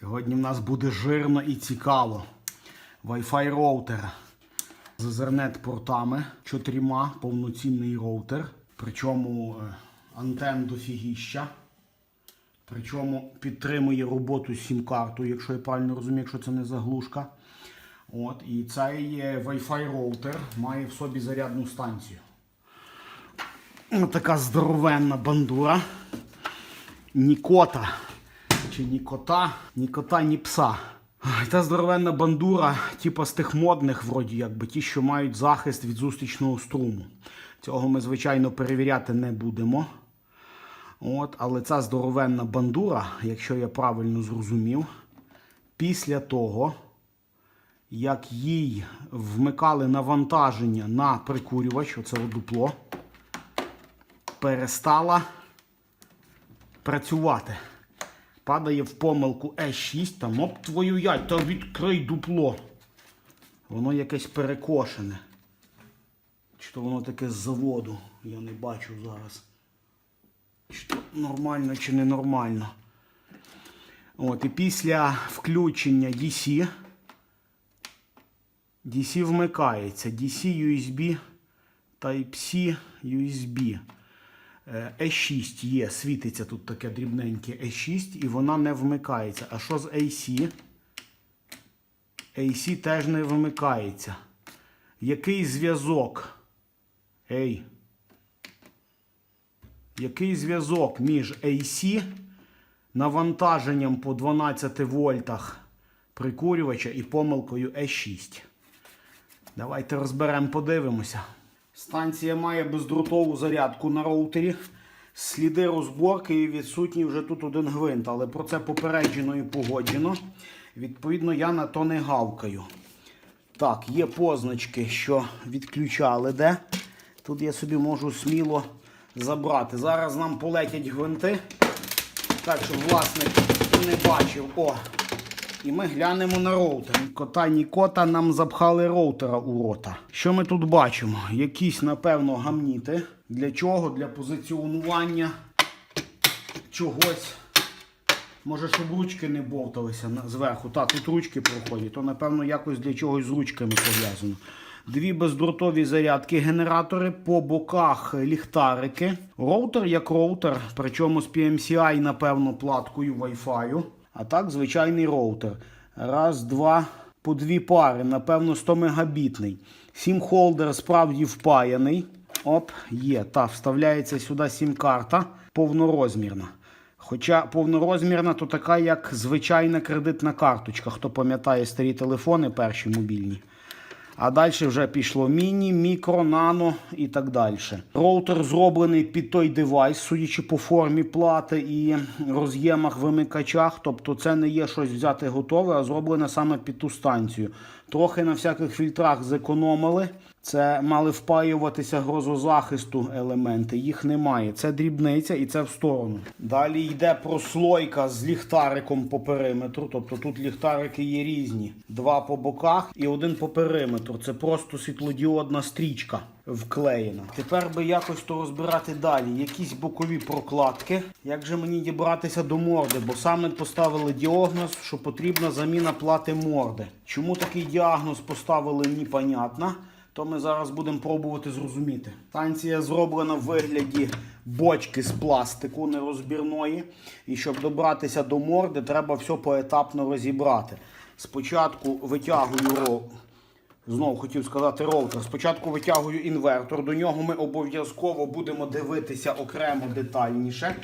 Сьогодні в нас буде жирно і цікаво. Wi-Fi роутер з Ethernet портами, чотирма, повноцінний роутер. Причому е, антен дофігіща. Причому підтримує роботу з сім-картою, якщо я правильно розумію, якщо це не заглушка. От, і цей Wi-Fi роутер має в собі зарядну станцію. Така здоровенна бандура. Ні Чи ні кота, ні кота, ні пса. Та здоровенна бандура, типу з тих модних, вроді якби, ті, що мають захист від зустрічного струму. Цього ми, звичайно, перевіряти не будемо. От, але ця здоровенна бандура, якщо я правильно зрозумів, після того, як їй вмикали навантаження на прикурювач, оце дупло, перестала працювати. Падає в помилку Е6, там оп твою ять, та відкрий дупло. Воно якесь перекошене. Чи то воно таке з заводу, я не бачу зараз. Чи то нормально, чи ненормально. От, і після включення DC DC вмикається. DC USB Type-C USB. Е, E6 є, світиться тут таке дрібненьке E6 і вона не вмикається. А що з AC? AC теж не вмикається. Який зв'язок? Ей. Який зв'язок між AC, навантаженням по 12 вольтах прикурювача і помилкою E6? Давайте розберемо, подивимося. Станція має бездротову зарядку на роутері. Сліди розборки і відсутній вже тут один гвинт, але про це попереджено і погоджено. Відповідно, я на то не гавкаю. Так, є позначки, що відключали де. Тут я собі можу сміло забрати. Зараз нам полетять гвинти. Так, щоб власник не бачив. О! І ми глянемо на роутер. Кота, ні кота нам запхали роутера у рота. Що ми тут бачимо? Якісь, напевно, гамніти. Для чого? Для позиціонування чогось. Може, щоб ручки не бовталися зверху. Та, тут ручки проходять, то, напевно, якось для чогось з ручками пов'язано. Дві бездротові зарядки, генератори, по боках ліхтарики. Роутер як роутер, причому з PMCI, напевно, платкою Wi-Fi. А так, звичайний роутер. Раз, два, по дві пари, напевно, 100 мегабітний. Сім-холдер справді впаяний. Оп, є. Та, вставляється сюди сім-карта повнорозмірна. Хоча повнорозмірна, то така, як звичайна кредитна карточка. Хто пам'ятає старі телефони, перші мобільні. А далі вже пішло міні, мікро, нано і так далі. Роутер зроблений під той девайс, судячи по формі плати і роз'ємах вимикачах. Тобто це не є щось взяти готове, а зроблене саме під ту станцію. Трохи на всяких фільтрах зекономили. Це мали впаюватися грозозахисту елементи. Їх немає. Це дрібниця і це в сторону. Далі йде прослойка з ліхтариком по периметру. Тобто тут ліхтарики є різні. Два по боках і один по периметру. Це просто світлодіодна стрічка вклеєна. Тепер би якось то розбирати далі. Якісь бокові прокладки. Як же мені дібратися до морди? Бо саме поставили діагноз, що потрібна заміна плати морди. Чому такий діагноз поставили, непонятно. То ми зараз будемо пробувати зрозуміти. Станція зроблена в вигляді бочки з пластику нерозбірної. І щоб добратися до морди, треба все поетапно розібрати. Спочатку витягую. Знову хотів сказати роутер. Спочатку витягую інвертор. До нього ми обов'язково будемо дивитися окремо детальніше,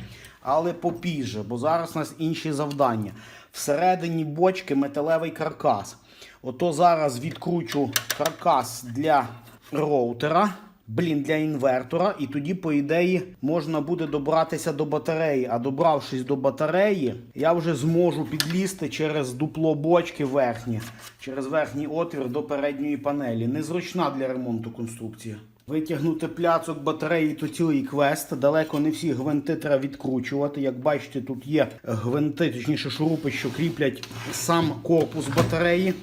але попізже, бо зараз у нас інші завдання. Всередині бочки металевий каркас. Ото зараз відкручу каркас для роутера. Блін, для інвертора, і тоді, по ідеї, можна буде добратися до батареї. А добравшись до батареї, я вже зможу підлізти через дупло бочки верхнє, через верхній отвір до передньої панелі. Незручна для ремонту конструкція. Витягнути пляцок батареї то цілий квест. Далеко не всі гвинти треба відкручувати. Як бачите, тут є гвинти, точніше шурупи, що кріплять сам корпус батареї,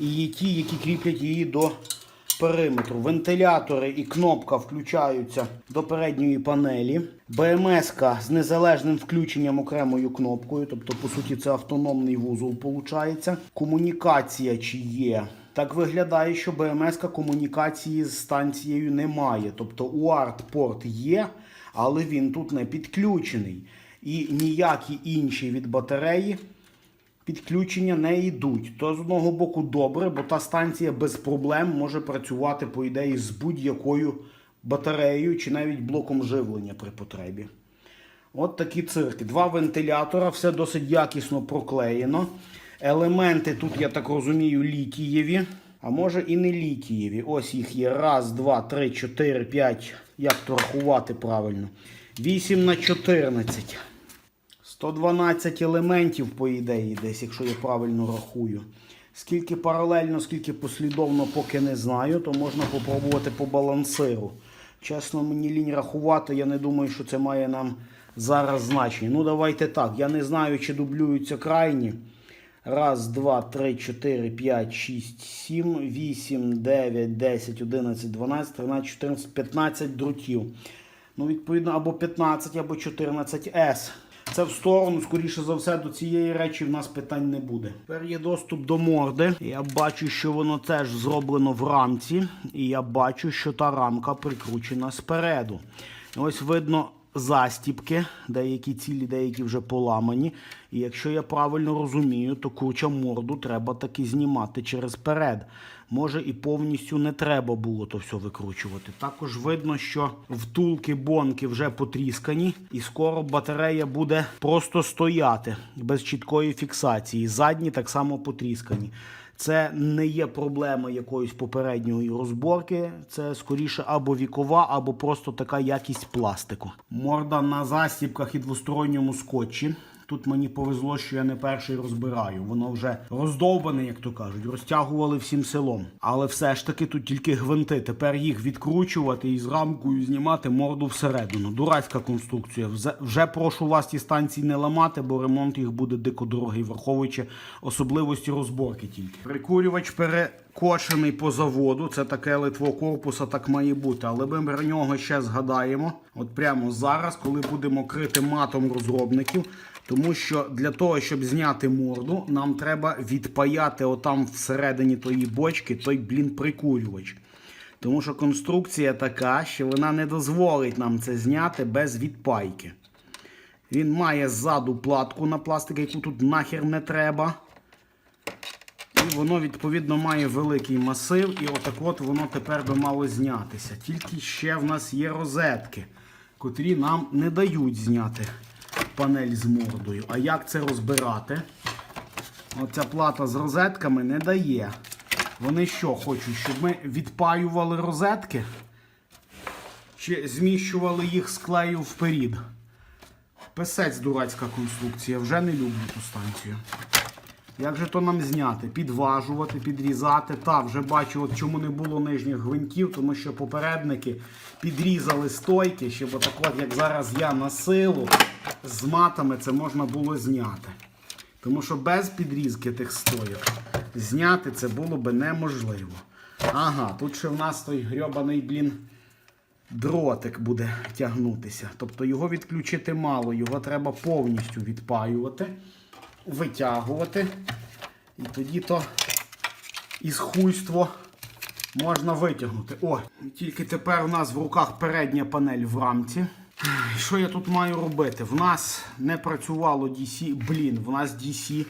і є ті, які кріплять її до периметру. Вентилятори і кнопка включаються до передньої панелі. БМС з незалежним включенням окремою кнопкою, тобто, по суті, це автономний вузол виходить. Комунікація чи є. Так виглядає, що БМС комунікації з станцією немає. Тобто UART-порт є, але він тут не підключений. І ніякі інші від батареї підключення не йдуть. То з одного боку добре, бо та станція без проблем може працювати, по ідеї, з будь-якою батареєю чи навіть блоком живлення при потребі. От такі цирки. Два вентилятора, все досить якісно проклеєно. Елементи тут, я так розумію, літієві, а може і не літієві. Ось їх є. Раз, два, три, чотири, п'ять. Як то рахувати правильно? 8 на 14. 112 елементів, по ідеї, десь, якщо я правильно рахую. Скільки паралельно, скільки послідовно, поки не знаю, то можна попробувати по балансиру. Чесно, мені лінь рахувати, я не думаю, що це має нам зараз значення. Ну, давайте так. Я не знаю, чи дублюються крайні. Раз, два, три, чотири, п'ять, шість, сім, вісім, дев'ять, десять, одинадцять, дванадцять, тринадцять, чотирнадцять, п'ятнадцять дротів. Ну, відповідно, або 15, або 14 s Це в сторону, скоріше за все, до цієї речі в нас питань не буде. Тепер є доступ до морди. Я бачу, що воно теж зроблено в рамці. І я бачу, що та рамка прикручена спереду. І ось видно застіпки, деякі цілі, деякі вже поламані. І якщо я правильно розумію, то курча морду треба таки знімати через перед. Може і повністю не треба було то все викручувати. Також видно, що втулки бонки вже потріскані, і скоро батарея буде просто стояти без чіткої фіксації. Задні так само потріскані. Це не є проблема якоїсь попередньої розборки. Це скоріше або вікова, або просто така якість пластику. Морда на застібках і двосторонньому скотчі. Тут мені повезло, що я не перший розбираю. Воно вже роздовбане, як то кажуть, розтягували всім селом. Але все ж таки тут тільки гвинти. Тепер їх відкручувати і з рамкою знімати морду всередину. Дурацька конструкція. Вже прошу вас ті станції не ламати, бо ремонт їх буде дико дорогий, враховуючи особливості розборки тільки. Прикурювач перекошений по заводу. Це таке литво корпуса, так має бути. Але ми про нього ще згадаємо. От прямо зараз, коли будемо крити матом розробників. Тому що для того, щоб зняти морду, нам треба відпаяти отам всередині тої бочки той блін прикурювач. Тому що конструкція така, що вона не дозволить нам це зняти без відпайки. Він має ззаду платку на пластик, яку тут нахер не треба. Воно, відповідно, має великий масив, і отак от воно тепер би мало знятися. Тільки ще в нас є розетки, котрі нам не дають зняти панель з мордою. А як це розбирати? Оця плата з розетками не дає. Вони що хочуть, щоб ми відпаювали розетки? Чи зміщували їх з клею вперед? Писець дурацька конструкція, вже не люблю ту станцію. Як же то нам зняти? Підважувати, підрізати. Та, вже бачу, от чому не було нижніх гвинтів, тому що попередники підрізали стойки, щоб отак от, як зараз я на силу, з матами це можна було зняти. Тому що без підрізки тих стойок зняти це було би неможливо. Ага, тут ще в нас той грьобаний, блін, дротик буде тягнутися. Тобто його відключити мало, його треба повністю відпаювати, витягувати. І тоді то із хуйство можна витягнути. О, тільки тепер у нас в руках передня панель в рамці. Що я тут маю робити? В нас не працювало DC. Блін, в нас DC.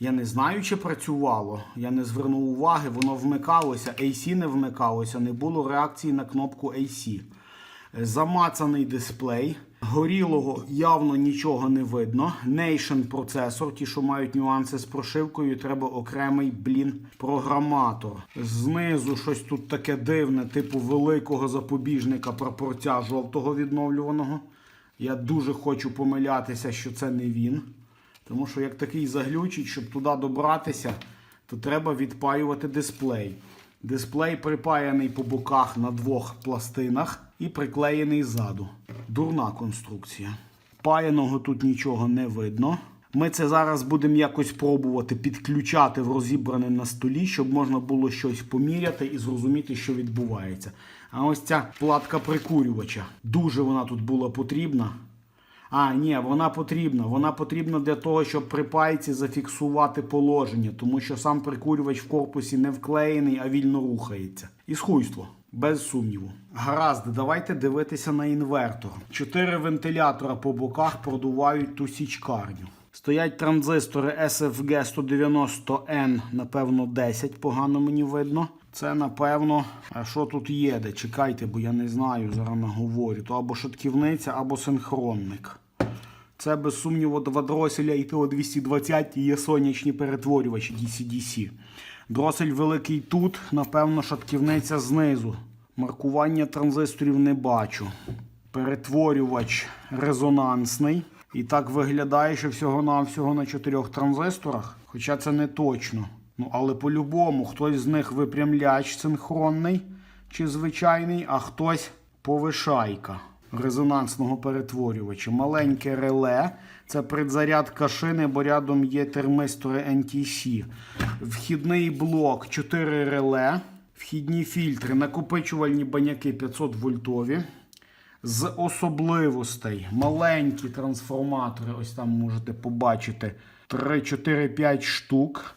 Я не знаю, чи працювало. Я не звернув уваги, воно вмикалося, AC не вмикалося, не було реакції на кнопку AC. Замацаний дисплей. Горілого явно нічого не видно. Nation процесор, ті, що мають нюанси з прошивкою, треба окремий блін програматор. Знизу щось тут таке дивне, типу великого запобіжника прапорця жовтого відновлюваного. Я дуже хочу помилятися, що це не він. Тому що як такий заглючить, щоб туди добратися, то треба відпаювати дисплей. Дисплей припаяний по боках на двох пластинах і приклеєний ззаду. Дурна конструкція. Паяного тут нічого не видно. Ми це зараз будемо якось пробувати підключати в розібране на столі, щоб можна було щось поміряти і зрозуміти, що відбувається. А ось ця платка прикурювача. Дуже вона тут була потрібна. А, ні, вона потрібна. Вона потрібна для того, щоб при пайці зафіксувати положення, тому що сам прикурювач в корпусі не вклеєний, а вільно рухається. І схуйство. Без сумніву. Гаразд, давайте дивитися на інвертор. Чотири вентилятора по боках продувають ту січкарню. Стоять транзистори SFG 190N, напевно, 10, погано мені видно. Це, напевно, що тут є? Де? Чекайте, бо я не знаю, зараз наговорю. То або шатківниця, або синхронник. Це, без сумніву, два і ТО 220 є сонячні перетворювачі DC-DC. Дросель великий тут, напевно, шатківниця знизу. Маркування транзисторів не бачу. Перетворювач резонансний. І так виглядає, що всього-навсього на чотирьох транзисторах. Хоча це не точно. Ну, але по-любому, хтось з них випрямляч синхронний чи звичайний, а хтось повишайка резонансного перетворювача. Маленьке реле. Це предзарядка шини, бо рядом є термистори NTC. Вхідний блок 4 реле. Вхідні фільтри, накопичувальні баняки 500 вольтові. З особливостей маленькі трансформатори, ось там можете побачити 3, 4, 5 штук.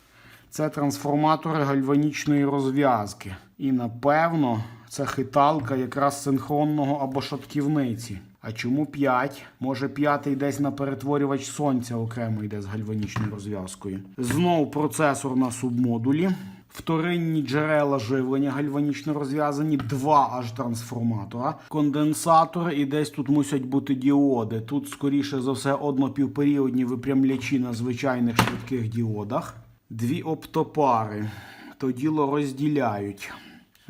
Це трансформатори гальванічної розв'язки. І напевно це хиталка якраз синхронного або шатківниці. А чому 5? Може п'ятий десь на перетворювач сонця окремо йде з гальванічною розв'язкою. Знов процесор на субмодулі. Вторинні джерела живлення гальванічно розв'язані, два аж трансформатора, конденсатори і десь тут мусять бути діоди. Тут, скоріше за все, однопівперіодні випрямлячі на звичайних швидких діодах. Дві оптопари. То діло розділяють.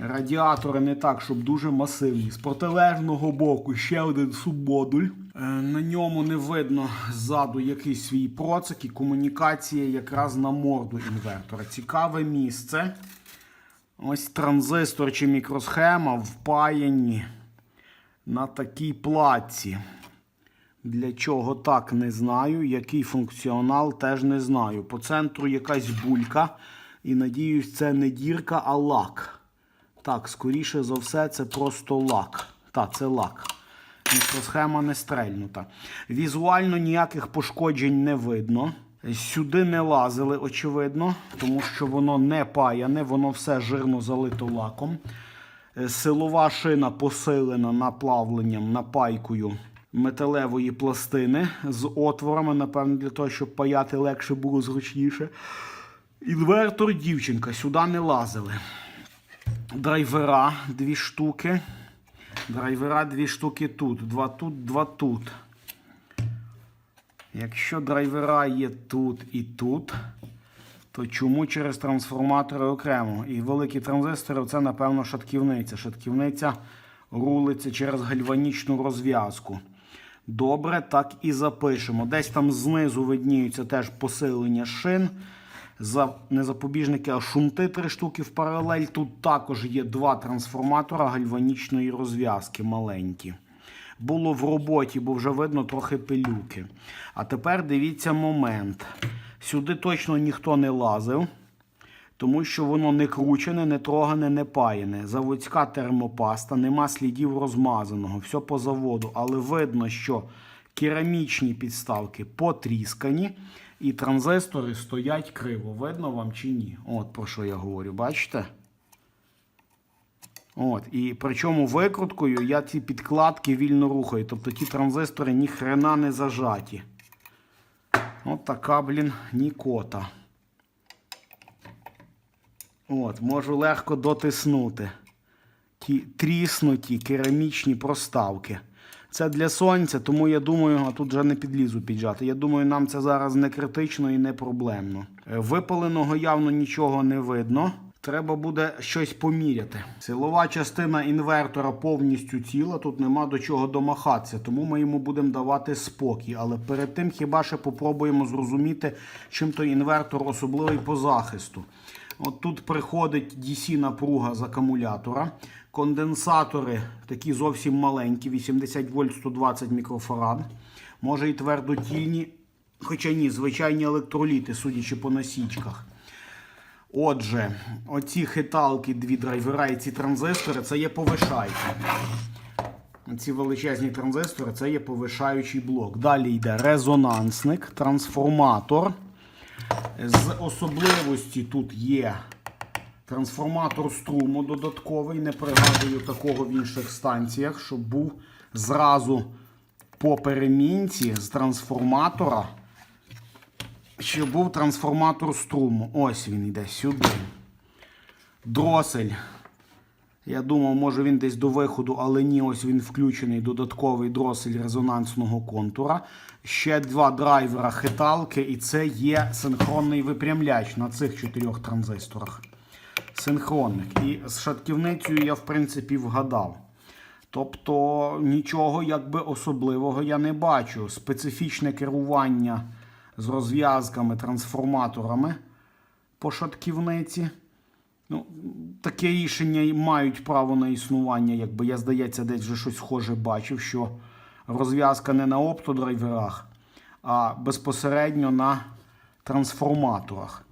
Радіатори не так, щоб дуже масивні. З протилежного боку ще один субмодуль. Е, На ньому не видно ззаду якийсь свій процик і комунікація якраз на морду інвертора. Цікаве місце. Ось транзистор чи мікросхема впаяні на такій платці. Для чого так не знаю. Який функціонал теж не знаю. По центру якась булька. І надіюсь, це не дірка, а лак. Так, скоріше за все, це просто лак. Так, це лак. Мікросхема не стрельнута. Візуально ніяких пошкоджень не видно. Сюди не лазили, очевидно, тому що воно не паяне, воно все жирно залито лаком. Е, Силова шина посилена наплавленням, напайкою металевої пластини з отворами, напевно, для того, щоб паяти легше було зручніше. Інвертор дівчинка, сюди не лазили. Драйвера дві штуки. Драйвера дві штуки тут. Два тут, два тут. Якщо драйвера є тут і тут, то чому через трансформатори окремо? І великі транзистори це, напевно, шатківниця. Шатківниця рулиться через гальванічну розв'язку. Добре, так і запишемо. Десь там знизу видніються теж посилення шин. За не запобіжники, а шунти три штуки в паралель. Тут також є два трансформатора гальванічної розв'язки маленькі. Було в роботі, бо вже видно трохи пилюки. А тепер дивіться момент. Сюди точно ніхто не лазив, тому що воно не кручене, не трогане, не паяне. Заводська термопаста, нема слідів розмазаного, все по заводу. Але видно, що керамічні підставки потріскані. І транзистори стоять криво. Видно вам чи ні? От про що я говорю, бачите? От, і причому викруткою я ці підкладки вільно рухаю. Тобто ті транзистори ні хрена не зажаті. От така, блін, нікота. От, можу легко дотиснути. Ті тріснуті керамічні проставки. Це для сонця, тому я думаю, а тут вже не підлізу піджати. Я думаю, нам це зараз не критично і не проблемно. Е, Випаленого явно нічого не видно. Треба буде щось поміряти. Силова частина інвертора повністю ціла, тут нема до чого домахатися, тому ми йому будемо давати спокій. Але перед тим хіба ще попробуємо зрозуміти, чим той інвертор особливий по захисту. От тут приходить DC напруга з акумулятора. Конденсатори такі зовсім маленькі, 80 вольт 120 мікрофарад. Може і твердотільні, Хоча ні, звичайні електроліти, судячи по насічках. Отже, оці хиталки, дві драйвера і ці транзистори це є повишайки. Ці величезні транзистори це є повишаючий блок. Далі йде резонансник, трансформатор. З особливості тут є трансформатор струму додатковий. Не пригадую такого в інших станціях, щоб був зразу по перемінці з трансформатора. Що був трансформатор струму. Ось він йде сюди. Дросель. Я думав, може він десь до виходу, але ні, ось він включений додатковий дросель резонансного контура. Ще два драйвера хиталки, і це є синхронний випрямляч на цих чотирьох транзисторах. Синхронник. І з шатківницею я, в принципі, вгадав. Тобто нічого якби особливого я не бачу. Специфічне керування з розв'язками, трансформаторами по шатківниці. Ну, таке рішення мають право на існування, якби я, здається, десь вже щось схоже бачив, що розв'язка не на оптодрайверах, а безпосередньо на трансформаторах.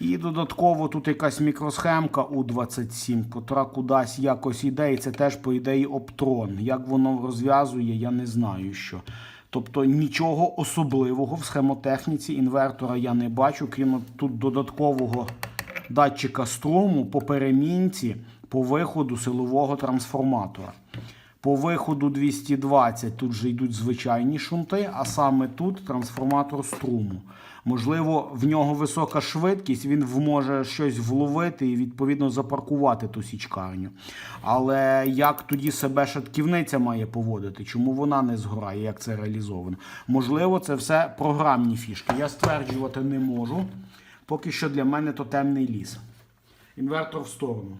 І додатково тут якась мікросхемка У27, котра кудись якось іде, і це теж, по ідеї, оптрон. Як воно розв'язує, я не знаю що. Тобто нічого особливого в схемотехніці інвертора я не бачу, крім тут додаткового датчика струму по перемінці по виходу силового трансформатора. По виходу 220 тут вже йдуть звичайні шунти, а саме тут трансформатор струму. Можливо, в нього висока швидкість, він може щось вловити і відповідно запаркувати ту січкарню. Але як тоді себе шатківниця має поводити? Чому вона не згорає, як це реалізовано? Можливо, це все програмні фішки. Я стверджувати не можу. Поки що для мене то темний ліс. Інвертор в сторону.